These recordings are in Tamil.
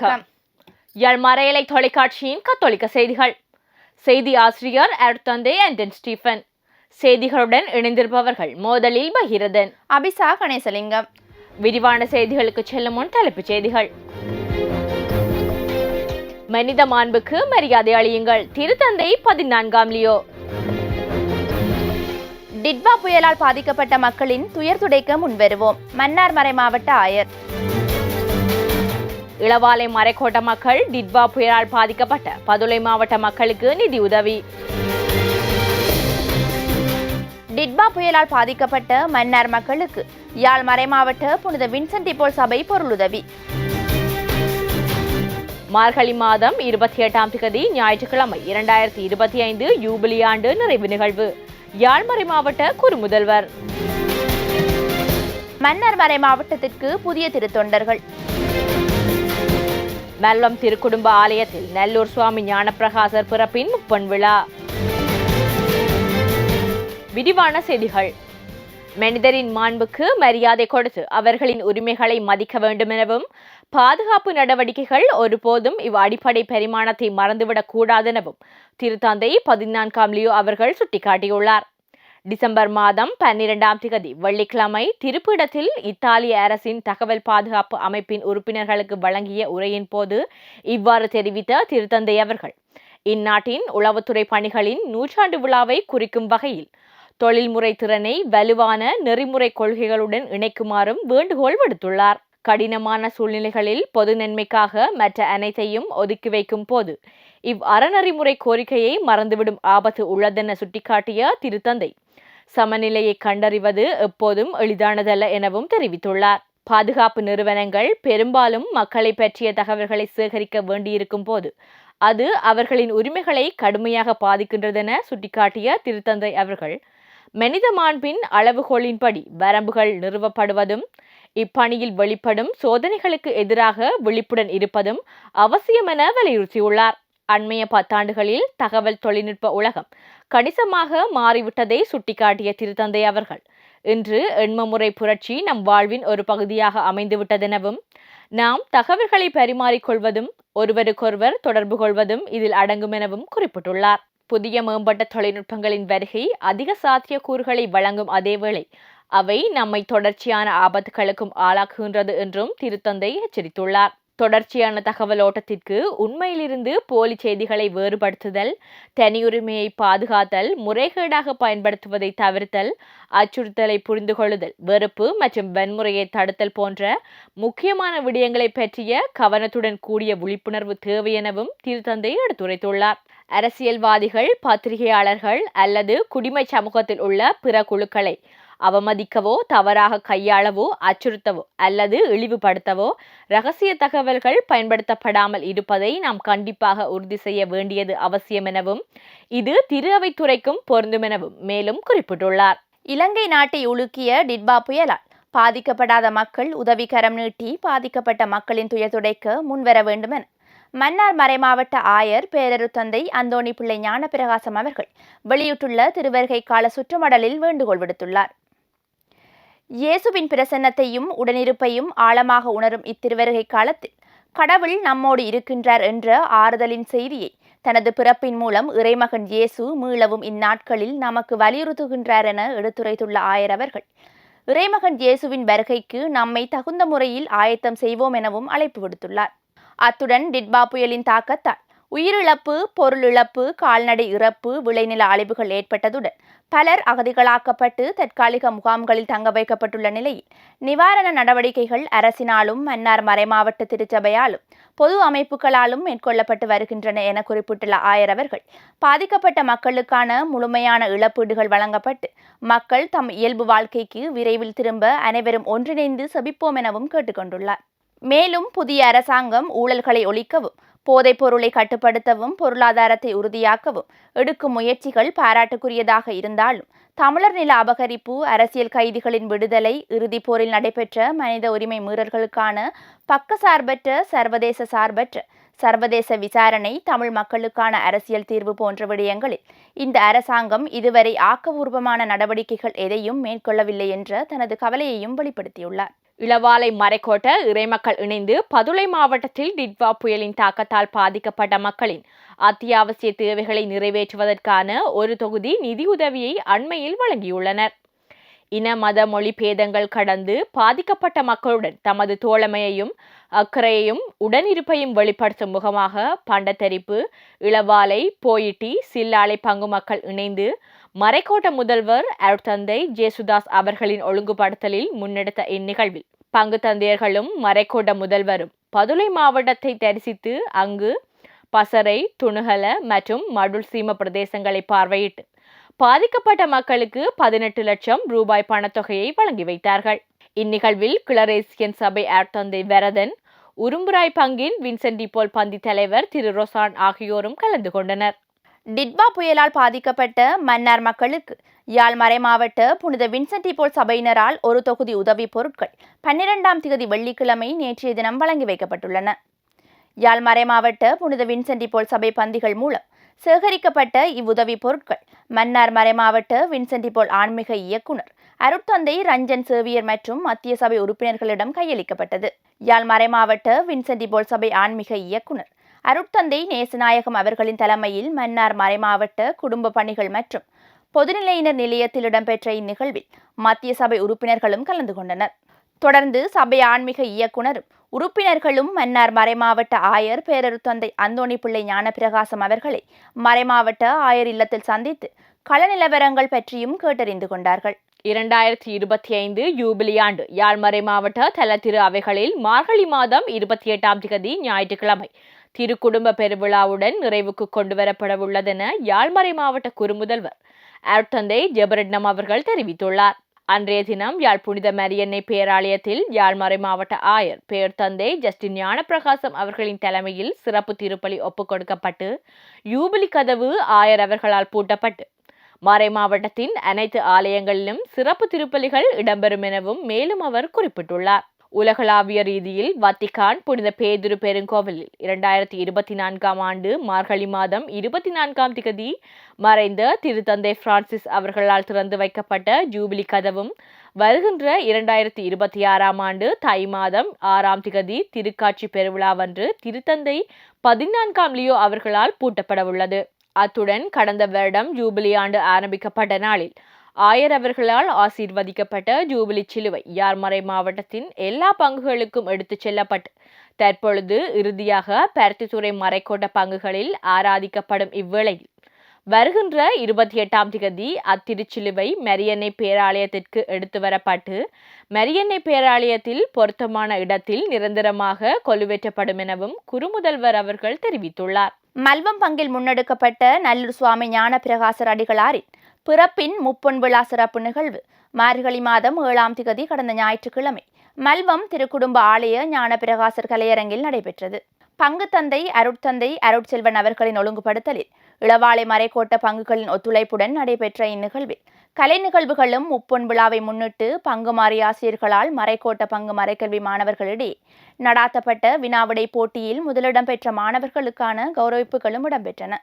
வணக்கம். யாழ் மறையலை தொலைக்காட்சியின் கத்தோலிக்க செய்திகள். செய்தி ஆசிரியர் அருத்தந்தை ஆண்டன் ஸ்டீஃபன் செய்திகளுடன் இணைந்திருப்பவர்கள் மோதலில் பகிரதன். அபிசா கணேசலிங்கம். விரிவான செய்திகளுக்கு செல்லும் முன் தலைப்புச் செய்திகள். மனித மாண்புக்கு மரியாதை அளியுங்கள். திருத்தந்தை பதினான்காம் லியோ. டிட்வா புயலால் பாதிக்கப்பட்ட மக்களின் துயர் துடைக்க முன்வருவோம். மன்னார் மறை மாவட்ட ஆயர். இளவாலை மறைக்கோட்ட மக்கள் டிட்வா புயலால் பாதிக்கப்பட்ட பதுளை மாவட்ட மக்களுக்கு நிதி உதவி. டிட்வா புயலால் பாதிக்கப்பட்ட மன்னார் மக்களுக்கு யாழ்மறை மாவட்ட புனித வின்சென்ட் போல் சபை பொருளுதவி. மார்கழி மாதம் இருபத்தி எட்டாம் திகதி ஞாயிற்றுக்கிழமை இரண்டாயிரத்தி இருபத்தி ஐந்து யூபிலி ஆண்டு நிறைவு நிகழ்வு. யாழ்மறை மாவட்ட குறுமுதல்வர். மன்னார் மறை மாவட்டத்திற்கு புதிய திருத்தொண்டர்கள். மெல்லம் திருக்குடும்ப ஆலயத்தில் நெல்லூர் சுவாமி ஞானப்பிரகாசர் பிறப்பின் முப்பன் விழா. விரிவான செய்திகள். மனிதரின் மாண்புக்கு மரியாதை கொடுத்து அவர்களின் உரிமைகளை மதிக்க வேண்டும் எனவும் பாதுகாப்பு நடவடிக்கைகள் ஒருபோதும் இவ் அடிப்படை பரிமாணத்தை மறந்துவிடக் கூடாதெனவும் திருத்தந்தை பதினான்காம் லியோ அவர்கள் சுட்டிக்காட்டியுள்ளார். டிசம்பர் மாதம் பன்னிரெண்டாம் திகதி வெள்ளிக்கிழமை திருப்பிடத்தில் இத்தாலிய அரசின் தகவல் பாதுகாப்பு அமைப்பின் உறுப்பினர்களுக்கு வழங்கிய உரையின் போது இவ்வாறு தெரிவித்த திருத்தந்தை அவர்கள் இந்நாட்டின் உளவுத்துறை பணிகளின் நூற்றாண்டு விழாவை குறிக்கும் வகையில் தொழில்முறை திறனை வலுவான நெறிமுறை கொள்கைகளுடன் இணைக்குமாறும் வேண்டுகோள் விடுத்துள்ளார். கடினமான சூழ்நிலைகளில் பொது நன்மைக்காக மற்ற அனைத்தையும் ஒதுக்கி வைக்கும் போது இவ் அறநெறிமுறை கோரிக்கையை மறந்துவிடும் ஆபத்து உள்ளதென சுட்டிக்காட்டிய திருத்தந்தை சமநிலையை கண்டறிவது எப்போதும் எளிதானதல்ல எனவும் தெரிவித்துள்ளார். பாதுகாப்பு நிறுவனங்கள் பெரும்பாலும் மக்களை பற்றிய தகவல்களை சேகரிக்க வேண்டியிருக்கும் போது அது அவர்களின் உரிமைகளை கடுமையாக பாதிக்கின்றதென சுட்டிக்காட்டிய திருத்தந்தை அவர்கள் மனித மாண்பின் அளவுகோலின்படி வரம்புகள் நிறுவப்படுவதும் இப்பணியில் வெளிப்படும் சோதனைகளுக்கு எதிராக விழிப்புடன் இருப்பதும் அவசியமென வலியுறுத்தியுள்ளார். அண்மைய பத்தாண்டுகளில் தகவல் தொழில்நுட்ப உலகம் கணிசமாக மாறிவிட்டதை சுட்டிக்காட்டிய திருத்தந்தை அவர்கள். இன்று எண்மமுறை புரட்சி நம் வாழ்வின் ஒரு பகுதியாக அமைந்துவிட்டதெனவும் நாம் தகவல்களை பரிமாறிக்கொள்வதும் ஒருவருக்கொருவர் தொடர்பு கொள்வதும் இதில் அடங்கும் எனவும் குறிப்பிட்டுள்ளார். புதிய மேம்பட்ட தொழில்நுட்பங்களின் வருகை அதிக சாத்தியக்கூறுகளை வழங்கும் அதேவேளை அவை நம்மை தொடர்ச்சியான ஆபத்துகளுக்கும் ஆளாக்குகின்றது என்றும் திருத்தந்தை எச்சரித்துள்ளார். தொடர்ச்சியான தகவல் ஓட்டத்திற்கு உண்மையிலிருந்து போலி செய்திகளை வேறுபடுத்துதல் தனியுரிமையை பாதுகாத்தல் முறைகேடாக பயன்படுத்துவதை தவிர்த்தல் அச்சுறுத்தலை புரிந்து கொள்ளுதல் வெறுப்பு மற்றும் வன்முறையை தடுத்தல் போன்ற முக்கியமான விடயங்களை பற்றிய கவனத்துடன் கூடிய விழிப்புணர்வு தேவை எனவும் திருத்தந்தை எடுத்துரைத்துள்ளார். அரசியல்வாதிகள் பத்திரிகையாளர்கள் அல்லது குடிமை சமூகத்தில் உள்ள பிற குழுக்களை அவமதிக்கவோ தவறாக கையாளவோ அச்சுறுத்தவோ அல்லது இழிவுபடுத்தவோ ரகசிய தகவல்கள் பயன்படுத்தப்படாமல் இருப்பதை நாம் கண்டிப்பாக உறுதி செய்ய வேண்டியது அவசியம் எனவும் இது திரு அவைத்துறைக்கும் பொருந்துமெனவும் மேலும் குறிப்பிட்டுள்ளார். இலங்கை நாட்டை உலுக்கிய டிட்வா புயலால் பாதிக்கப்படாத மக்கள் உதவிக்கரம் நீட்டி பாதிக்கப்பட்ட மக்களின் துயர் துடைக்க முன்வர வேண்டுமென மன்னார் மறைமாவட்ட ஆயர் பேரரு தந்தை அந்தோணி பிள்ளை ஞானபிரகாசம் அவர்கள் வெளியிட்டுள்ள திருவருகை கால சுற்றுமடலில் வேண்டுகோள் விடுத்துள்ளார். இயேசுவின் பிரசன்னத்தையும் உடனிருப்பையும் ஆழமாக உணரும் இத்திருவருகை காலத்தில் கடவுள் நம்மோடு இருக்கின்றார் என்ற ஆறுதலின் செய்தியை தனது பிறப்பின் மூலம் இறைமகன் இயேசு மீளவும் இந்நாட்களில் நமக்கு வலியுறுத்துகின்றார் என எடுத்துரைத்துள்ள ஆயரவர்கள் இறைமகன் இயேசுவின் வருகைக்கு நம்மை தகுந்த முறையில் ஆயத்தம் செய்வோம் எனவும் அழைப்பு விடுத்துள்ளார். அத்துடன் டிட்பா புயலின் தாக்கத்தால் உயிரிழப்பு பொருளிழப்பு கால்நடை இறப்பு விளைநில அழிவுகள் ஏற்பட்டதுடன் பலர் அகதிகளாக்கப்பட்டு தற்காலிக முகாம்களில் தங்க வைக்கப்பட்டுள்ள நிலையில் நிவாரண நடவடிக்கைகள் அரசினாலும் மன்னார் மறைமாவட்ட திருச்சபையாலும் பொது அமைப்புகளாலும் மேற்கொள்ளப்பட்டு வருகின்றன என குறிப்பிட்டுள்ள ஆயர் அவர்கள் பாதிக்கப்பட்ட மக்களுக்கான முழுமையான இழப்பீடுகள் வழங்கப்பட்டு மக்கள் தம் இயல்பு வாழ்க்கைக்கு விரைவில் திரும்ப அனைவரும் ஒன்றிணைந்து செபிப்போம் எனவும் கேட்டுக்கொண்டுள்ளார். மேலும் புதிய அரசாங்கம் ஊழல்களை ஒழிக்கவும் போதைப் பொருளை கட்டுப்படுத்தவும் பொருளாதாரத்தை உறுதியாக்கவும் எடுக்கும் முயற்சிகள் பாராட்டுக்குரியதாக இருந்தாலும் தமிழர் நில அபகரிப்பு அரசியல் கைதிகளின் விடுதலை இறுதிப் போரில் நடைபெற்ற மனித உரிமை மீறல்களுக்கான பக்கசார்பற்ற சர்வதேச சார்பற்ற சர்வதேச விசாரணை தமிழ் மக்களுக்கான அரசியல் தீர்வு போன்ற விடயங்களில் இந்த அரசாங்கம் இதுவரை ஆக்கபூர்வமான நடவடிக்கைகள் எதையும் மேற்கொள்ளவில்லை என்ற தனது கவலையையும் வெளிப்படுத்தியுள்ளார். இளவாலை மறைக்கோட்ட இறைமக்கள் இணைந்து பதுளை மாவட்டத்தில் டிட்வா புயலின் தாக்கத்தால் பாதிக்கப்பட்ட மக்களின் அத்தியாவசிய தேவைகளை நிறைவேற்றுவதற்கான ஒரு தொகுதி நிதியுதவியை அண்மையில் வழங்கியுள்ளனர். இன மத மொழி பேதங்கள் கடந்து பாதிக்கப்பட்ட மக்களுடன் தமது தோழமையையும் அக்கறையையும் உடனிருப்பையும் வெளிப்படுத்தும் முகமாக பண்டத்தரிப்பு இளவாலை போயிட்டி சில்லாலை பங்கு மக்கள் இணைந்து மறைக்கோட்ட முதல்வர் அருட்தந்தை ஜேசுதாஸ் அவர்களின் ஒழுங்குபடுத்தலில் முன்னெடுத்த இந்நிகழ்வில் பங்கு தந்தையர்களும் மறைக்கோட்ட முதல்வரும் பதுளை மாவட்டத்தை தரிசித்து அங்கு பசறை துணுகல மற்றும் மடுல் சீம பிரதேசங்களை பார்வையிட்டு பாதிக்கப்பட்ட மக்களுக்கு பதினெட்டு லட்சம் ரூபாய் பணத்தொகையை வழங்கி வைத்தார்கள். இந்நிகழ்வில் கிளரேசியன் சபை ஆர்த்தந்தை வரதன் உரும்புராய் பங்கின் வின்சென்டி போல் பந்தி தலைவர் திரு ரொசான் ஆகியோரும் கலந்து கொண்டனர். டிட்பா புயலால் பாதிக்கப்பட்ட மன்னார் மக்களுக்கு யாழ் மறைமாவட்ட புனித வின்சென்டி போல் சபையினரால் ஒரு தொகுதி உதவி பொருட்கள் பன்னிரெண்டாம் தேதி வெள்ளிக்கிழமை நேற்றைய தினம் வழங்கி வைக்கப்பட்டுள்ளன. யாழ் மறைமாவட்ட புனித வின்சென்டி போல் சபை பந்திகள் மூலம் சேகரிக்கப்பட்ட இவ்வுதவி பொருட்கள் மன்னார் மறைமாவட்ட வின்சென்டி போல் ஆன்மீக இயக்குனர் அருட்தந்தை ரஞ்சன் சேவியர் மற்றும் மத்திய சபை உறுப்பினர்களிடம் கையளிக்கப்பட்டது. யாழ் மறைமாவட்ட வின்சென்டி போல் சபை ஆன்மீக இயக்குனர் அருட்தந்தை நேசநாயகம் அவர்களின் தலைமையில் மன்னார் மறைமாவட்ட குடும்ப பணிகள் மற்றும் பொதுநிலையினர் நிலையத்தில் இடம்பெற்ற இந்நிகழ்வில் மத்திய சபை உறுப்பினர்களும் கலந்து கொண்டனர். தொடர்ந்து சபை ஆன்மீக இயக்குனரும் உறுப்பினர்களும் மன்னார் மறைமாவட்ட ஆயர் பேரருத்தந்தை அந்தோணி பிள்ளை ஞானபிரகாசம் அவர்களை மறைமாவட்ட ஆயர் இல்லத்தில் சந்தித்து கள நிலவரங்கள் பற்றியும் கேட்டறிந்து கொண்டார்கள். இரண்டாயிரத்தி இருபத்தி ஐந்து யூபிலி ஆண்டு யாழ்மறை மாவட்ட தலத்திரு அவைகளில் மார்கழி மாதம் இருபத்தி எட்டாம் திகதி ஞாயிற்றுக்கிழமை திருக்குடும்ப பெருவிழாவுடன் நிறைவுக்கு கொண்டுவரப்படவுள்ளதென யாழ்மறை மாவட்ட குறுமுதல்வர் அருட்தந்தை ஜெபரட்னம் அவர்கள் தெரிவித்துள்ளார். அன்றைய தினம் யாழ் புனித மரியன்னை பேராலயத்தில் யாழ்மறை மாவட்ட ஆயர் பேர் தந்தை ஜஸ்டின் ஞானப்பிரகாசம் அவர்களின் தலைமையில் சிறப்பு திருப்பலி ஒப்புக் கொடுக்கப்பட்டு யூபிலி கதவு ஆயர் அவர்களால் பூட்டப்பட்டு. மறை மாவட்டத்தின் அனைத்து ஆலயங்களிலும் சிறப்பு திருப்பலிகள் இடம்பெறும் எனவும் மேலும் அவர் குறிப்பிட்டுள்ளார். உலகளாவிய ரீதியில் வத்திகான் புனித பேதுரு பெருங்கோவிலில் இரண்டாயிரத்தி இருபத்தி நான்காம் ஆண்டு மார்கழி மாதம் இருபத்தி நான்காம் திகதி மறைந்த திருத்தந்தை பிரான்சிஸ் அவர்களால் திறந்து வைக்கப்பட்ட ஜூபிலி கதவும் வருகின்ற இரண்டாயிரத்தி இருபத்தி ஆறாம் ஆண்டு தை மாதம் ஆறாம் திகதி திருக்காட்சி பெருவிழாவன்று திருத்தந்தை பதினான்காம் லியோ அவர்களால் பூட்டப்படவுள்ளது. அத்துடன் கடந்த வருடம் ஜூபிலி ஆண்டு ஆரம்பிக்கப்பட்ட நாளில் ஆயர் அவர்களால் ஆசீர்வதிக்கப்பட்ட ஜூபிலி சிலுவை. யார்மறை மாவட்டத்தின் எல்லா பங்குகளுக்கும் எடுத்துச் செல்லப்பட்டு தற்பொழுது இறுதியாக பருத்தித்துறை மறைக்கோட்ட பங்குகளில் ஆராதிக்கப்படும் இவ்வேளையில் வருகின்ற இருபத்தி எட்டாம் திகதி அத்திருச்சிலுவை மரியன்னை பேராலயத்திற்கு எடுத்து வரப்பட்டு மரியன்னை பேராலயத்தில் பொருத்தமான இடத்தில் நிரந்தரமாக கொலுவேற்றப்படும் எனவும் குறுமுதல்வர் அவர்கள் தெரிவித்துள்ளார். மல்வம் பங்கில் முன்னெடுக்கப்பட்ட நல்லூர் சுவாமி ஞான பிரகாசர் அடிகளாரின் பிறப்பின் முப்பொன் விழா சிறப்பு நிகழ்வு. மார்கழி மாதம் ஏழாம் திகதி கடந்த ஞாயிற்றுக்கிழமை. மல்வம் திருக்குடும்ப ஆலய ஞானபிரகாசர் கலையரங்கில் நடைபெற்றது. பங்கு தந்தை அருட்தந்தை அருட்செல்வன் அவர்களின் ஒழுங்குபடுத்தலில் இளவாலை மறைக்கோட்ட பங்குகளின் ஒத்துழைப்புடன் நடைபெற்ற இந்நிகழ்வில் கலை நிகழ்வுகளும் முப்பொன் விழாவை முன்னிட்டு பங்கு மாறி ஆசிரியர்களால் மறைக்கோட்ட பங்கு மறைக்கல்வி மாணவர்களிடையே நடாத்தப்பட்ட வினாவிடை போட்டியில் முதலிடம் பெற்ற மாணவர்களுக்கான கௌரவிப்புகளும் இடம்பெற்றன.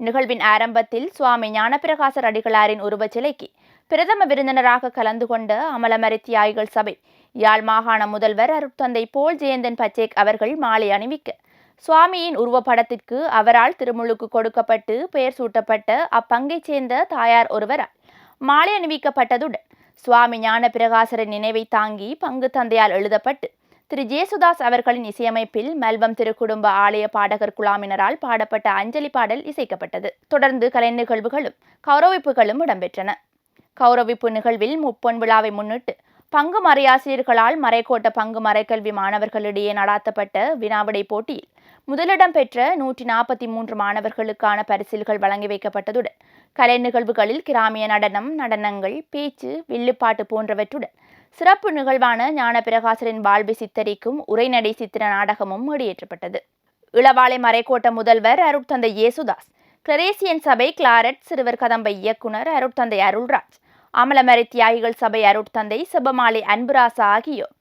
நிகழ்வின் ஆரம்பத்தில் சுவாமி ஞானப்பிரகாசர் அடிகளாரின் உருவச்சிலைக்கு பிரதம விருந்தினராக கலந்து கொண்ட அமலமரி தியாகிகள் சபை யாழ் மாகாண முதல்வர் அருட்தந்தை போல் ஜெயந்தன் பச்சேக் அவர்கள் மாலை அணிவிக்க சுவாமியின் உருவப்படத்திற்கு அவரால் திருமுழுக்கு கொடுக்கப்பட்டு பெயர் சூட்டப்பட்ட அப்பங்கைச் சேர்ந்த தாயார் ஒருவரால் மாலை அணிவிக்கப்பட்டதுடன் சுவாமி ஞானபிரகாசரின் நினைவை தாங்கி பங்கு தந்தையால் எழுதப்பட்டு திரு. ஜேசுதாஸ் அவர்களின் இசையமைப்பில் மெல்வம் திருக்குடும்ப ஆலய பாடகர் குழாமினரால் பாடப்பட்ட அஞ்சலி பாடல் இசைக்கப்பட்டது. தொடர்ந்து கலை நிகழ்வுகளும் கௌரவிப்புகளும் இடம்பெற்றன. கௌரவிப்பு நிகழ்வில் முப்பொன் விழாவை முன்னிட்டு பங்கு மறையாசிரியர்களால் மறைக்கோட்ட பங்கு மறைக்கல்வி மாணவர்களிடையே நடாத்தப்பட்ட வினாவிடை போட்டியில் முதலிடம் பெற்ற நூற்றி நாற்பத்தி மூன்று மாணவர்களுக்கான பரிசில்கள் வழங்கி வைக்கப்பட்டதுடன் கலை நிகழ்வுகளில் கிராமிய நடனம் நடனங்கள் பேச்சு வில்லுப்பாட்டு போன்றவற்றுடன் சிறப்பு நிகழ்வான ஞானபிரகாசரின் வாழ்வை சித்தரிக்கும் உரைநடை சித்திர நாடகமும் வெளியேற்றப்பட்டது. இளவாலை மறைக்கோட்ட முதல்வர் அருட்தந்தை இயேசுதாஸ் கிளரேசியன் சபை கிளாரட் சிறுவர் கதம்பை இயக்குனர் அருட்தந்தை அருள்ராஜ் அமலமரை தியாகிகள் சபை அருட்தந்தை சிபமாலை அன்புராசா ஆகியோர்.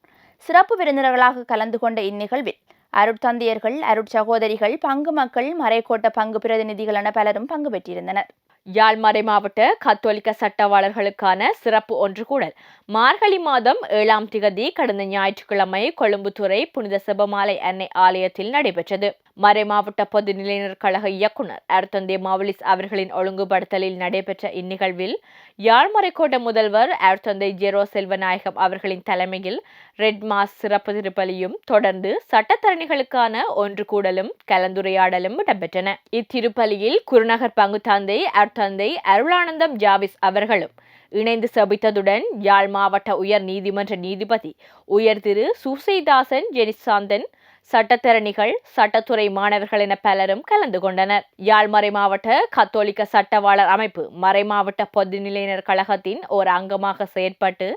சிறப்பு விருந்தினர்களாக கலந்து கொண்ட இந்நிகழ்வில் அருட்தந்தையர்கள் அருட்சகோதரிகள் பங்கு மக்கள் மறைக்கோட்ட பங்கு பிரதிநிதிகள் என பலரும் பங்கு பெற்றிருந்தனர். யாழ்மறை மாவட்ட கத்தோலிக்க சட்டவாளர்களுக்கான சிறப்பு ஒன்று கூடல். மார்கழி மாதம் ஏழாம் திகதி கடந்த ஞாயிற்றுக்கிழமை கொழும்புத்துறை புனித செபமாலை அன்னை ஆலயத்தில் நடைபெற்றது. மறைமாவட்ட பொதுநிலையினர் கழக இயக்குனர் அர்த்தந்தே மாவலிஸ் அவர்களின் ஒழுங்குபடுத்தலில் நடைபெற்ற இந்நிகழ்வில் யாழ்மறைக்கோட்ட முதல்வர் அர்த்தந்தை ஜெரோ செல்வநாயகம் அவர்களின் தலைமையில் ரெட் மாஸ் சிறப்பு திருப்பலியும் தொடர்ந்து சட்டத்தரணிகளுக்கான ஒன்று கூடலும் கலந்துரையாடலும் இடம்பெற்றன. இத்திருப்பலியில் குருநகர் பங்குத்தந்தை அர்த்தந்தை அருளானந்தம் ஜாவிஸ் அவர்களும் இணைந்து சபித்ததுடன் யாழ் மாவட்ட உயர் நீதிமன்ற நீதிபதி உயர் திரு சுசைதாசன் ஜெனிசாந்தன் சட்டத்திறனிகள் சட்டத்துறை மாணவர்கள் என பலரும் கலந்து கொண்டனர். யாழ்மறை மாவட்ட கத்தோலிக்க சட்டவாளர் அமைப்பு மறைமாவட்ட பொதுநிலையினர் கழகத்தின் ஒரு அங்கமாக செயற்பட்டு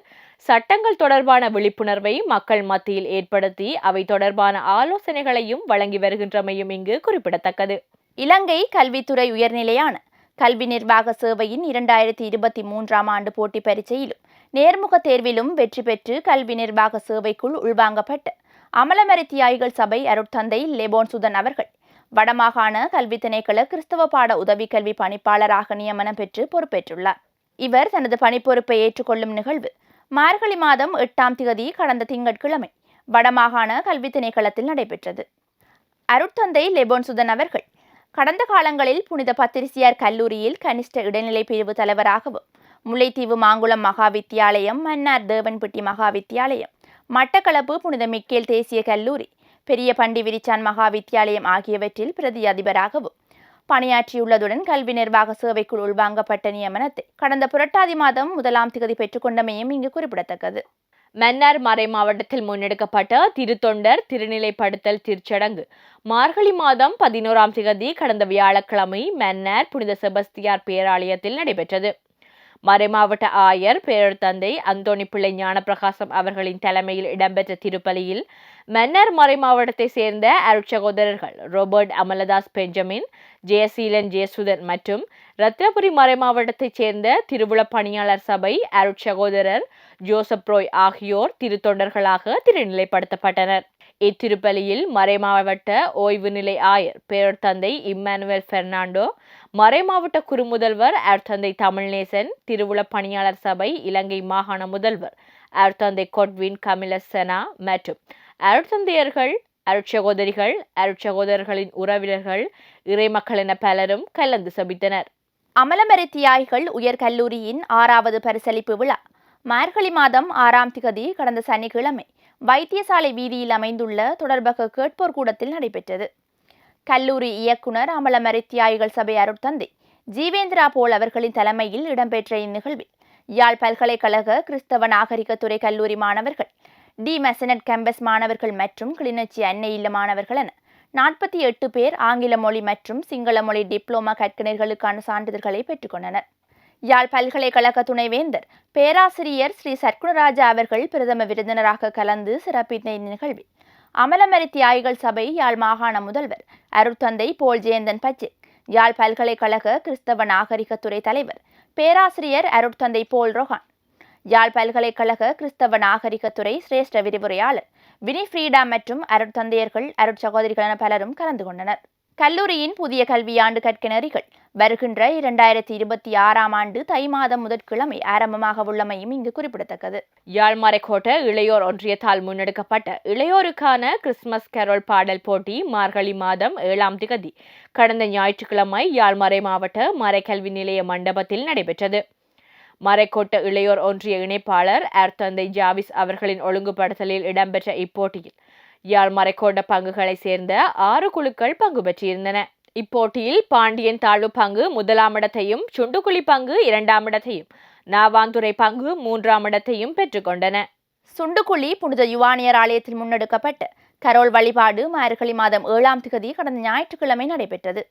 சட்டங்கள் தொடர்பான விழிப்புணர்வை மக்கள் மத்தியில் ஏற்படுத்தி அவை தொடர்பான ஆலோசனைகளையும் வழங்கி வருகின்றமையும் இங்கு குறிப்பிடத்தக்கது. இலங்கை கல்வித்துறை உயர்நிலையான கல்வி நிர்வாக சேவையின் இரண்டாயிரத்தி இருபத்தி மூன்றாம் ஆண்டு போட்டி பரீட்சையிலும் நேர்முக தேர்விலும் வெற்றி பெற்று கல்வி நிர்வாக சேவைக்குள் உள்வாங்கப்பட்ட அமலமரி சபை அருட்தந்தை லெபோன் சுதன் அவர்கள். வடமாகாண கல்வி திணைக்கள கிறிஸ்தவ பாட உதவி கல்வி பணிப்பாளராக நியமனம் பெற்று பொறுப்பேற்றுள்ளார். இவர் தனது பணிப்பொறுப்பை ஏற்றுக்கொள்ளும் நிகழ்வு மார்கழி மாதம் எட்டாம் திகதி கடந்த திங்கட்கிழமை வடமாகாண கல்வி திணைக்களத்தில் நடைபெற்றது. அருட்தந்தை லெபோன் சுதன் அவர்கள் கடந்த காலங்களில் புனித பத்திரிசியார் கல்லூரியில் கனிஷ்ட இடைநிலை பிரிவு தலைவராகவும் முல்லைத்தீவு மாங்குளம் மகா வித்தியாலயம் மன்னார் தேவன்பட்டி மகா வித்தியாலயம் மட்டக்களப்பு புனித மிக்கேல் தேசிய கல்லூரி பெரிய பண்டி விரிச்சான் மகா வித்தியாலயம் ஆகியவற்றில் பிரதி அதிபராகவும் பணியாற்றியுள்ளதுடன் கல்வி நிர்வாக சேவைக்குள் உள்வாங்கப்பட்ட நியமனத்தை கடந்த புரட்டாதி மாதம் முதலாம் திகதி பெற்றுக்கொண்டமையும் இங்கு குறிப்பிடத்தக்கது. மன்னார் மறை மாவட்டத்தில் முன்னெடுக்கப்பட்ட திருத்தொண்டர் திருநிலைப்படுத்தல் திருச்சடங்கு மார்கழி மாதம் பதினோராம் திகதி கடந்த வியாழக்கிழமை மன்னார் புனித செபஸ்தியார் பேராலயத்தில் நடைபெற்றது. மறைமாவட்ட ஆயர் பேரர் தந்தை அந்தோணி பிள்ளை ஞானப்பிரகாசம் அவர்களின் தலைமையில் இடம்பெற்ற திருப்பலியில் மன்னர் மறைமாவட்டத்தை சேர்ந்த அருட்சகோதரர்கள் ரோபர்ட் அமலதாஸ் பெஞ்சமின் ஜெயசீலன் ஜெயசுதன் மற்றும் ரத்னபுரி மறைமாவட்டத்தைச் சேர்ந்த திருவுள பணியாளர் சபை அருட்சகோதரர் ஜோசப் ரோய் ஆகியோர் திருத்தொண்டர்களாக திருநிலைப்படுத்தப்பட்டனர். இத்திருப்பலியில் மறைமாவட்ட ஓய்வு நிலை ஆயர் பேரர் தந்தை இம்மானுவேல் பெர்னாண்டோ மறைமாவட்ட குறுமுதல்வர் அர்த்தந்தை தமிழ்நேசன் திருவுள பணியாளர் சபை இலங்கை மாகாண முதல்வர் அர்த்தந்தை கொட்வின் கமிலசனா மற்றும் அருட்தந்தையர்கள் அருட்சகோதரிகள் அருட்சகோதரர்களின் உறவினர்கள் இறைமக்கள் என பலரும் கலந்து சபித்தனர். அமலமரி தியாகிகள் உயர் கல்லூரியின் ஆறாவது பரிசளிப்பு விழா. மார்கழி மாதம் ஆறாம் திகதி கடந்த சனிக்கிழமை வைத்தியசாலை வீதியில் அமைந்துள்ள தொடர்பக கேட்போர் கூடத்தில் நடைபெற்றது. கல்லூரி இயக்குனர் அமலமரி தியாகிகள் சபை அருட்தந்தை ஜீவேந்திரா போல் அவர்களின் தலைமையில் இடம்பெற்ற இந்நிகழ்வில் யாழ் பல்கலைக்கழக கிறிஸ்தவ நாகரிகத்துறை கல்லூரி மாணவர்கள் டி. மெசனட் கேம்பஸ் மாணவர்கள் மற்றும் கிளிநொச்சி அன்னை இல்ல மாணவர்கள் என நாற்பத்தி எட்டு பேர் ஆங்கில மொழி மற்றும் சிங்கள மொழி டிப்ளோமா கற்கனர்களுக்கான சான்றிதழ்களை பெற்றுக்கொண்டனர் யாழ் பல்கலைக்கழக துணைவேந்தர் பேராசிரியர் ஸ்ரீ சர்க்குணராஜா அவர்கள் பிரதம விருந்தினராக கலந்து சிறப்பித்த நிகழ்வில் அமலமரி தியாகிகள் சபை யாழ் மாகாண முதல்வர் அருட்தந்தை போல் ஜெயந்தன் பச்சை யாழ் பல்கலைக்கழக கிறிஸ்தவ நாகரிகத்துறை தலைவர் பேராசிரியர் அருட்தந்தை போல் ரொஹான். யாழ் பல்கலைக்கழக கிறிஸ்தவ நாகரிகத்துறை சிரேஷ்ட விரிவுரையாளர் வினிஃப்ரீடா மற்றும் அருட்தந்தையர்கள் அருட்சகோதரிகள் என பலரும் கலந்து கொண்டனர். கல்லூரியின் புதிய கல்வியாண்டு கற்கிணறிகள். வருகின்ற இரண்டாயிரத்தி இருபத்தி ஆறாம் ஆண்டு தை மாதம் முதற்கிழமை ஆரம்பமாக உள்ளமையும் இங்கு குறிப்பிடத்தக்கது. யாழ்மறைக்கோட்ட இளையோர் ஒன்றியத்தால் முன்னெடுக்கப்பட்ட இளையோருக்கான கிறிஸ்துமஸ் கரோல் பாடல் போட்டி மார்கழி மாதம் ஏழாம் திகதி. கடந்த ஞாயிற்றுக்கிழமை யாழ்மறை மாவட்ட மறைக்கல்வி நிலைய மண்டபத்தில் நடைபெற்றது. மறைக்கோட்ட இளையோர் ஒன்றிய இணைப்பாளர் அர்த்தந்தை ஜாவிஸ் அவர்களின் ஒழுங்குபடுத்தலில் இடம்பெற்ற இப்போட்டியில் யாழ் மறைக்கோட்ட பங்குகளை சேர்ந்த ஆறு குழுக்கள் பங்கு பெற்றிருந்தன. இப்போட்டியில் பாண்டியன் தாழ்வு பங்கு முதலாம் இடத்தையும் சுண்டுக்குழி பங்கு இரண்டாம் இடத்தையும் நாவாந்துறை பங்கு மூன்றாம் இடத்தையும் பெற்றுக்கொண்டன சுண்டுக்குழி புனித யுவானியர் ஆலயத்தில் முன்னெடுக்கப்பட்ட கரோல் வழிபாடு மார்கழி மாதம் ஏழாம் திகதி கடந்த ஞாயிற்றுக்கிழமை நடைபெற்றது.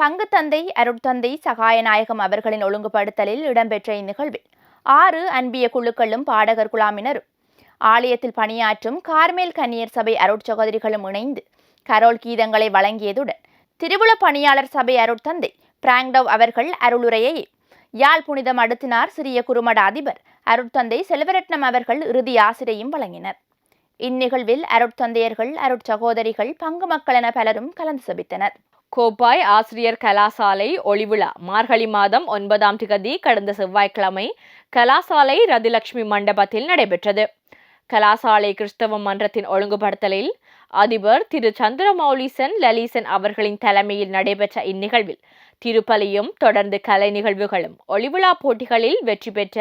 பங்கு தந்தை அருட்தந்தை சகாயநாயகம் அவர்களின் ஒழுங்குபடுத்தலில் இடம்பெற்ற இந்நிகழ்வில் ஆறு அன்பிய குழுக்களும் பாடகர் குழாமினரும் ஆலயத்தில் பணியாற்றும் கார்மேல் கன்னியர் சபை அருட்சகோதரிகளும் இணைந்து கரோல் கீதங்களை வழங்கியதுடன் திருவுள பணியாளர் சபை அருட்தந்தை பிராங்டவ் அவர்கள் அருளுரையை யாழ் புனிதம் அடுத்தினார் சிறிய குறுமட அதிபர். அருட்தந்தை செல்வரட்னம் அவர்கள் இறுதி ஆசிரியும் வழங்கினர். இந்நிகழ்வில் அருட்தந்தையர்கள் அருட்சகோதரிகள் பங்கு மக்கள் என பலரும் கலந்து சபித்தனர். கோப்பாய் ஆசிரியர் கலாசாலை ஒளிவிழா மார்கழி மாதம் ஒன்பதாம் திகதி கடந்த செவ்வாய்க்கிழமை கலாசாலை ரதிலட்சுமி மண்டபத்தில் நடைபெற்றது. கலாசாலை கிறிஸ்தவ மன்றத்தின் ஒழுங்குபடுத்தலில் அதிபர் திரு சந்திரமௌலிசன் லலீசன் அவர்களின் தலைமையில் நடைபெற்ற இந்நிகழ்வில் திருப்பலியும் தொடர்ந்து கலை நிகழ்வுகளும் ஒளிவிழா போட்டிகளில் வெற்றி பெற்ற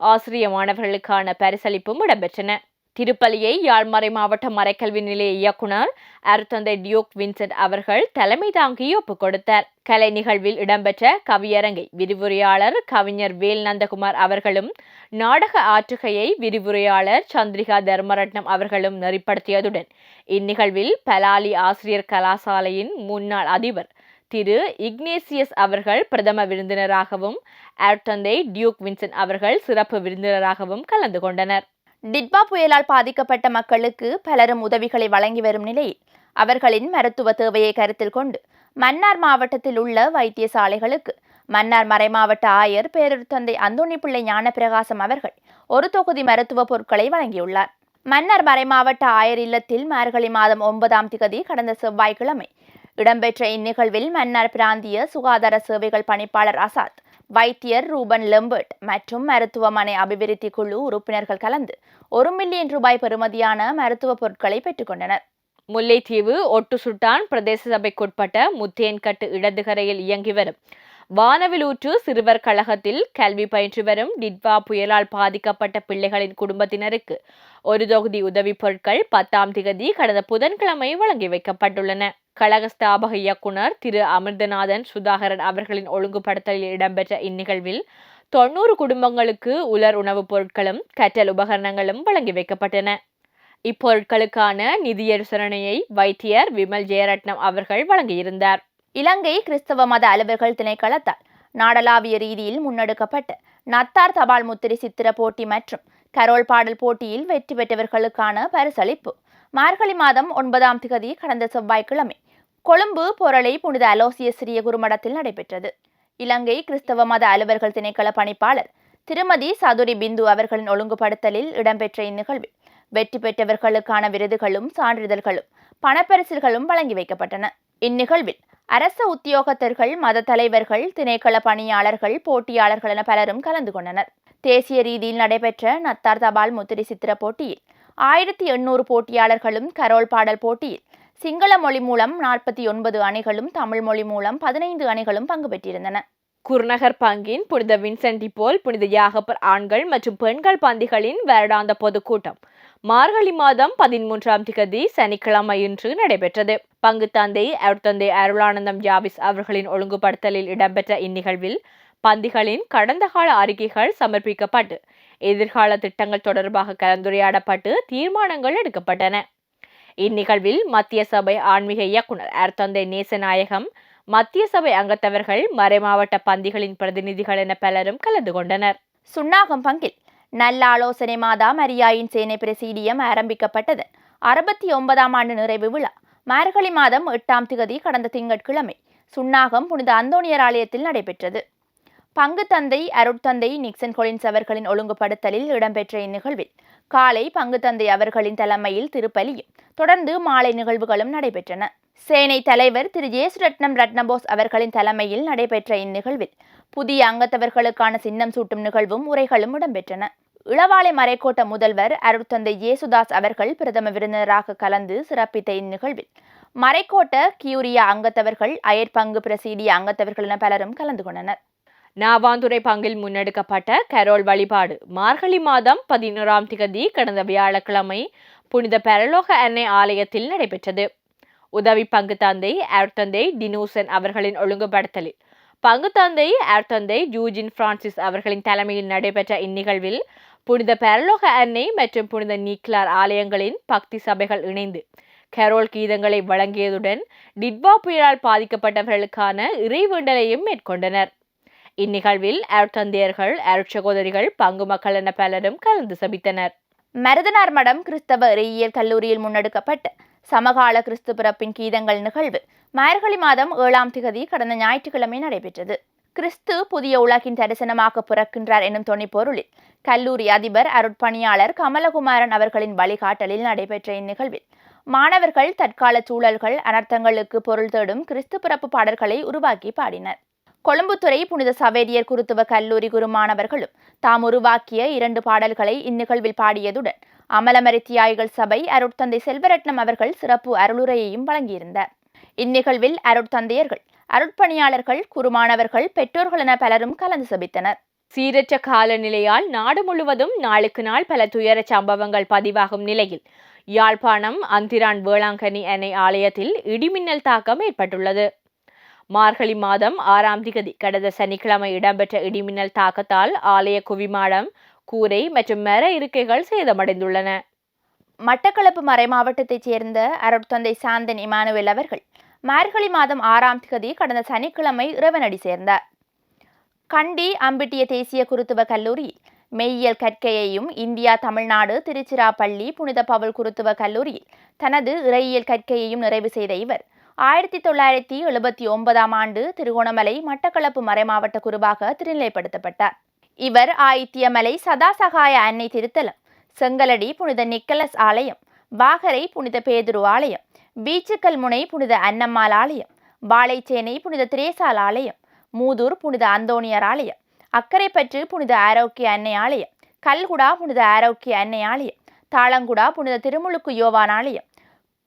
ஆசிரிய மாணவர்களுக்கான பரிசளிப்பும் இடம்பெற்றன. திருப்பலியை யாழ்மறை மாவட்ட மறைக்கல்வி நிலைய இயக்குனர் அருத்தந்தை டியூக் வின்சென்ட் அவர்கள் தலைமை தாங்கி ஒப்புக் கொடுத்தார். கலை நிகழ்வில் இடம்பெற்ற கவியரங்கை விரிவுரையாளர் கவிஞர் வேல் நந்தகுமார் அவர்களும் நாடக ஆற்றுகையை விரிவுரையாளர் சந்திரிகா தர்மரட்னம் அவர்களும் நெறிப்படுத்தியதுடன் இந்நிகழ்வில் பலாலி ஆசிரியர் கலாசாலையின் முன்னாள் அதிபர் திரு இக்னேசியஸ் அவர்கள் பிரதம விருந்தினராகவும் அருத்தந்தை டியூக் வின்சென்ட் அவர்கள் சிறப்பு விருந்தினராகவும் கலந்து கொண்டனர். டிட்பா புயலால் பாதிக்கப்பட்ட மக்களுக்கு பலரும் உதவிகளை வழங்கி வரும் நிலையில் அவர்களின் மருத்துவ தேவையை கருத்தில் கொண்டு மன்னார் மாவட்டத்தில் உள்ள வைத்தியசாலைகளுக்கு மன்னார் மறைமாவட்ட ஆயர் பேரூர் தந்தை அந்தோணி பிள்ளை ஞானப்பிரகாசம் அவர்கள் ஒரு தொகுதி மருத்துவ பொருட்களை வழங்கியுள்ளார். மன்னார் மறைமாவட்ட ஆயர் இல்லத்தில் மார்கழி மாதம் ஒன்பதாம் திகதி கடந்த செவ்வாய்க்கிழமை இடம்பெற்ற இந்நிகழ்வில் மன்னார் பிராந்திய சுகாதார சேவைகள் பணிப்பாளர் அசாத் வைத்தியர் ரூபன் லெம்பர்ட் மற்றும் மருத்துவமனை அபிவிருத்தி குழு உறுப்பினர்கள் கலந்து ஒரு மில்லியன் ரூபாய் பெறுமதியான மருத்துவ பொருட்களை பெற்றுக்கொண்டனர் முல்லைத்தீவு ஒட்டு சுட்டான் பிரதேச சபைக்குட்பட்ட முத்தேன்கட்டு இடதுகரையில் இயங்கி வரும் வானவிலூற்று சிறுவர் கழகத்தில் கல்வி பயின்று வரும் டிட்வா புயலால் பாதிக்கப்பட்ட பிள்ளைகளின் குடும்பத்தினருக்கு ஒரு தொகுதி உதவிப் பொருட்கள் பத்தாம் திகதி கடந்த புதன்கிழமை வழங்கி வைக்கப்பட்டுள்ளன. கழக ஸ்தாபக இயக்குனர் திரு அமிர்தநாதன் சுதாகரன் அவர்களின் ஒழுங்குபடுத்தலில் இடம்பெற்ற இந்நிகழ்வில் தொண்ணூறு குடும்பங்களுக்கு உலர் உணவுப் பொருட்களும் கற்றல் உபகரணங்களும் வழங்கி வைக்கப்பட்டன. இப்பொருட்களுக்கான நிதியனுசரணையை வைத்தியர் விமல் ஜெயரட்னம் அவர்கள் வழங்கியிருந்தார். இலங்கை கிறிஸ்தவ மத அலுவல்கள் திணைக்களத்தால் நாடளாவிய ரீதியில் முன்னெடுக்கப்பட்ட நத்தார் தபால் முத்திரை சித்திர போட்டி மற்றும் கரோல் பாடல் போட்டியில் வெற்றி பெற்றவர்களுக்கான பரிசளிப்பு. மார்கழி மாதம் ஒன்பதாம் திகதி கடந்த செவ்வாய்க்கிழமை கொழும்பு பொருளை புனித அலோசிய சிறிய குருமடத்தில் நடைபெற்றது. இலங்கை கிறிஸ்தவ மத அலுவல்கள் திணைக்கள பணிப்பாளர் திருமதி சதுரி பிந்து அவர்களின் ஒழுங்குபடுத்தலில் இடம்பெற்ற இந்நிகழ்வில் வெற்றி பெற்றவர்களுக்கான விருதுகளும் சான்றிதழ்களும் பணப்பரிசில்களும் வழங்கி வைக்கப்பட்டன. இந்நிகழ்வில் அரச உத்தியோகத்தர்கள் மத தலைவர்கள் திணைக்கள பணியாளர்கள் போட்டியாளர்கள் என பலரும் கலந்து கொண்டனர். தேசிய ரீதியில் நடைபெற்ற நத்தார் தபால் முத்திரை சித்திர போட்டியில் ஆயிரத்தி எண்ணூறு போட்டியாளர்களும் கரோல் பாடல் போட்டியில் சிங்கள மொழி மூலம் நாற்பத்தி ஒன்பது அணிகளும் தமிழ் மொழி மூலம் பதினைந்து அணிகளும் பங்கு பெற்றிருந்தன. குருநகர் பங்கின் புனித வின்சென்டி போல் புனித யாகப்பர் ஆண்கள் மற்றும் பெண்கள் பந்திகளின் வருடாந்த பொதுக்கூட்டம் மார்கழி மாதம் பதிமூன்றாம் திகதி சனிக்கிழமை இன்று நடைபெற்றது. பங்கு தந்தை அருட்தந்தை அருளானந்தம் ஜாவிஸ் அவர்களின் ஒழுங்குபடுத்தலில் இடம்பெற்ற இந்நிகழ்வில் பந்திகளின் கடந்த கால அறிக்கைகள் சமர்ப்பிக்கப்பட்டு எதிர்கால திட்டங்கள் தொடர்பாக கலந்துரையாடப்பட்டு தீர்மானங்கள் எடுக்கப்பட்டன. இந்நிகழ்வில் மத்திய சபை ஆன்மீக இயக்குனர் அர்த்தந்தை நேசநாயகம் மத்திய சபை அங்கத்தவர்கள் மறைமாவட்ட பந்திகளின் பிரதிநிதிகள் என பலரும் கலந்து கொண்டனர். சுண்ணாகம் பங்கில் நல்ல ஆலோசனை மாதா மரியாயின் சேனை பிரசீடியம் ஆரம்பிக்கப்பட்டது. அறுபத்தி ஒன்பதாம் ஆண்டு நிறைவு விழா. மார்கழி மாதம் எட்டாம் திகதி கடந்த திங்கட்கிழமை. சுன்னாகம் புனித அந்தோணியர் ஆலயத்தில் நடைபெற்றது. பங்கு தந்தை அருட்தந்தை நிக்சன் கொலின்ஸ் அவர்களின் ஒழுங்குபடுத்தலில் இடம்பெற்ற இந்நிகழ்வில் காலை பங்கு தந்தை அவர்களின் தலைமையில் திருப்பலியும் தொடர்ந்து மாலை நிகழ்வுகளும் நடைபெற்றன. சேனை தலைவர் திரு. ஜேசு ரட்னபோஸ் அவர்களின் தலைமையில் நடைபெற்ற இந்நிகழ்வில் புதிய அங்கத்தவர்களுக்கான சின்னம் சூட்டும் நிகழ்வும் உரைகளும் இடம்பெற்றன. இளவாலை மறைக்கோட்ட முதல்வர் அருட்தந்தை இயேசுதாஸ் அவர்கள் பிரதம விருந்தினராக கலந்து சிறப்பித்த இந்நிகழ்வில் மறைக்கோட்ட கியூரியா அங்கத்தவர்கள் அயற்பங்கு பிரசீடிய அங்கத்தவர்கள் என பலரும் கலந்து கொண்டனர். நாவாந்துறை பங்கில் முன்னெடுக்கப்பட்ட கரோல் வழிபாடு மார்கழி மாதம் பதினோராம் திகதி கடந்த வியாழக்கிழமை புனித பெரலோக அன்னை ஆலயத்தில் நடைபெற்றது. உதவி பங்கு தந்தை அருட்தந்தை டினூசன் அவர்களின் ஒழுங்குபடுத்தலில் பங்கு தந்தை அர்த்தந்தை ஜூஜின் பிரான்சிஸ் அவர்களின் தலைமையில் நடைபெற்ற இந்நிகழ்வில் புனித பெரலோக அன்னை மற்றும் புனித நீக்லார் ஆலயங்களின் பக்தி சபைகள் இணைந்து கரோல் கீதங்களை வழங்கியதுடன் டிட்வா புயலால் பாதிக்கப்பட்டவர்களுக்கான இறைவேண்டலையும் மேற்கொண்டனர். இந்நிகழ்வில் அருட்தந்தையர்கள் அருட்சகோதரிகள் பங்கு மக்கள் என பலரும் கலந்து சபித்தனர். மருதனார் மடம் கிறிஸ்தவ இறையியல் கல்லூரியில் முன்னெடுக்கப்பட்ட சமகால கிறிஸ்து பிறப்பின் கீதங்கள் நிகழ்வு மார்கழி மாதம் ஏழாம் திகதி கடந்த ஞாயிற்றுக்கிழமை நடைபெற்றது. கிறிஸ்து புதிய உலகின் தரிசனமாக பிறக்கின்றார் எனும் தொனிப்பொருளில் கல்லூரி அதிபர் அருட்பணியாளர் கமலகுமாரன் அவர்களின் வழிகாட்டலில் நடைபெற்ற இந்நிகழ்வில் மாணவர்கள் தற்கால சூழல்கள் அனர்த்தங்களுக்கு பொருள் தேடும் கிறிஸ்து பிறப்பு பாடல்களை உருவாக்கி பாடினர். கொழும்புத்துறை புனித சவேரியர் குருத்துவ கல்லூரி குருமாணவர்களும் தாம் உருவாக்கிய இரண்டு பாடல்களை இந்நிகழ்வில் பாடியதுடன் அமலமரித்தியாய்கள் சபை அருட்தந்தை செல்வரட்னம் அவர்கள் சிறப்பு அருளுரையையும் வழங்கியிருந்தார். இந்நிகழ்வில் அருட்தந்தையர்கள் அருட்பணியாளர்கள் குருமானவர்கள் பெற்றோர்கள் என பலரும் கலந்து சபித்தனர். சீரற்ற காலநிலையால் நாடு முழுவதும் நாளுக்கு நாள் பல துயரச் சம்பவங்கள் பதிவாகும் நிலையில் யாழ்ப்பாணம் அந்திரான் வேளாங்கண்ணி அணை ஆலயத்தில் இடிமின்னல் தாக்கம் ஏற்பட்டுள்ளது. மார்கழி மாதம் ஆறாம் திகதி கடந்த சனிக்கிழமை இடம்பெற்ற இடிமின்னல் தாக்கத்தால் ஆலய குவிமாடம் கூரை மற்றும் மர இருக்கைகள் சேதமடைந்துள்ளன. மட்டக்களப்பு மறைமாவட்டத்தைச் சேர்ந்த அருட்தந்தை சாந்தன் இமானுவேல் அவர்கள் மார்கழி மாதம் ஆறாம் திகதி கடந்த சனிக்கிழமை இறைவனடி சேர்ந்தார். கண்டி அம்பிட்டிய தேசிய குருத்துவ கல்லூரியில் மெய்யியல் கற்கையையும் இந்தியா தமிழ்நாடு திருச்சிராப்பள்ளி புனித பவுல் குருத்துவ கல்லூரியில் தனது இறையியல் கற்கையையும் நிறைவு செய்த இவர். ஆயிரத்தி தொள்ளாயிரத்தி எழுபத்தி ஒன்பதாம் ஆண்டு திருகோணமலை மட்டக்களப்பு மறைமாவட்ட குருவாக திருநிலைப்படுத்தப்பட்டார். இவர் ஆயித்தியமலை சதாசகாய அன்னை திருத்தலம் செங்கலடி புனித நிக்கலஸ் ஆலயம் வாகரை புனித பேதுரு ஆலயம் பீச்சுக்கல் முனை புனித அன்னம்மாள் ஆலயம் வாழைச்சேனை புனித திரேசால் ஆலயம் மூதூர் புனித அந்தோணியர் ஆலயம் அக்கரைப்பற்று புனித ஆரோக்கிய அன்னை ஆலயம் கல்குடா புனித ஆரோக்கிய அன்னை ஆலயம் தாளங்குடா புனித திருமுழுக்கு யோவான் ஆலயம்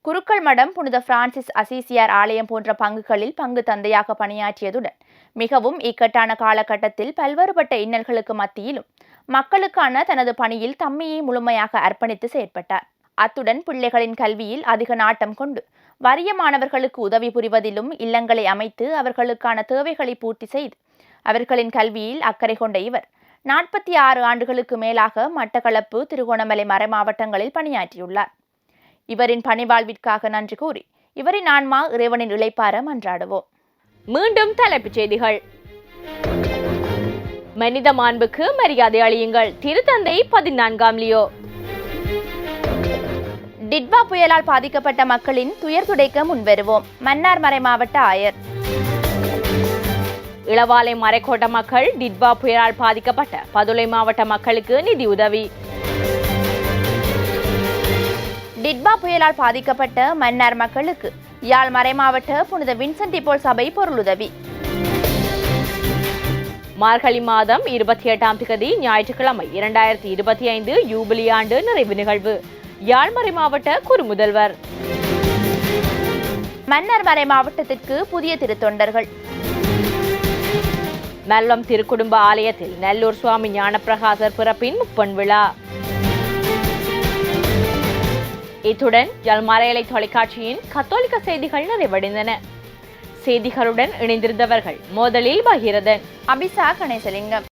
குருக்கள் மடம் புனித பிரான்சிஸ் அசீசியார் ஆலயம் போன்ற பங்குகளில் பங்கு தந்தையாக பணியாற்றியதுடன் மிகவும் இக்கட்டான காலகட்டத்தில் பல்வேறுபட்ட இன்னல்களுக்கு மத்தியிலும் மக்களுக்கான தனது பணியில் தம்மையை முழுமையாக அர்ப்பணித்து செயற்பட்டார். அத்துடன் பிள்ளைகளின் கல்வியில் அதிக நாட்டம் கொண்டு வறிய மாணவர்களுக்கு உதவி புரிவதிலும் இல்லங்களை அமைத்து அவர்களுக்கான தேவைகளை பூர்த்தி செய்து அவர்களின் கல்வியில் அக்கறை கொண்ட இவர் நாற்பத்தி ஆறு ஆண்டுகளுக்கு மேலாக மட்டக்களப்பு திருகோணமலை மறைமாவட்டங்களில் பணியாற்றியுள்ளார். இவரின் பணிவாழ்விற்காக நன்றி கூறி இவரின் ஆன்மா இறைவனின் இழைப்பார மன்றாடுவோம். மீண்டும் தலைப்புச் செய்திகள். மனித மாண்புக்கு மரியாதை அளியுங்கள். திருத்தந்தை பதினான்காம் லியோ. டிட்வா புயலால் பாதிக்கப்பட்ட மக்களின் துயர் துடைக்க முன்வருவோம். மன்னார் மறை மாவட்ட ஆயர். இளவாலை மறைக்கோட்ட மக்கள் டிட்வா புயலால் பாதிக்கப்பட்ட பதுளை மாவட்ட மக்களுக்கு நிதி உதவி. டிட்வா புயலால் பாதிக்கப்பட்ட மன்னார் மக்களுக்கு யாழ் மறைமாவட்ட புனித வின்சென்ட் போல் சபை பொருளுதவி. மார்கழி மாதம் இருபத்தி எட்டாம் திகதி ஞாயிற்றுக்கிழமை இரண்டாயிரத்தி இருபத்தி ஐந்து யூபிலி ஆண்டு நிறைவு நிகழ்வு. யாழ்மறை மாவட்ட குறுமுதல்வர். மன்னார் மறை மாவட்டத்திற்கு புதிய திருத்தொண்டர்கள். மெல்லம் திருக்குடும்ப ஆலயத்தில் நெல்லூர் சுவாமி ஞானப்பிரகாசர் பிறப்பின் முப்பன் விழா. இத்துடன் ஜல்மறையலை தொலைக்காட்சியின் கத்தோலிக்க செய்திகள் நிறைவடைந்தன. செய்திகளுடன் இணைந்திருந்தவர்கள் மோதலில் பகிரதன். அபிசா கணேசலிங்கம்.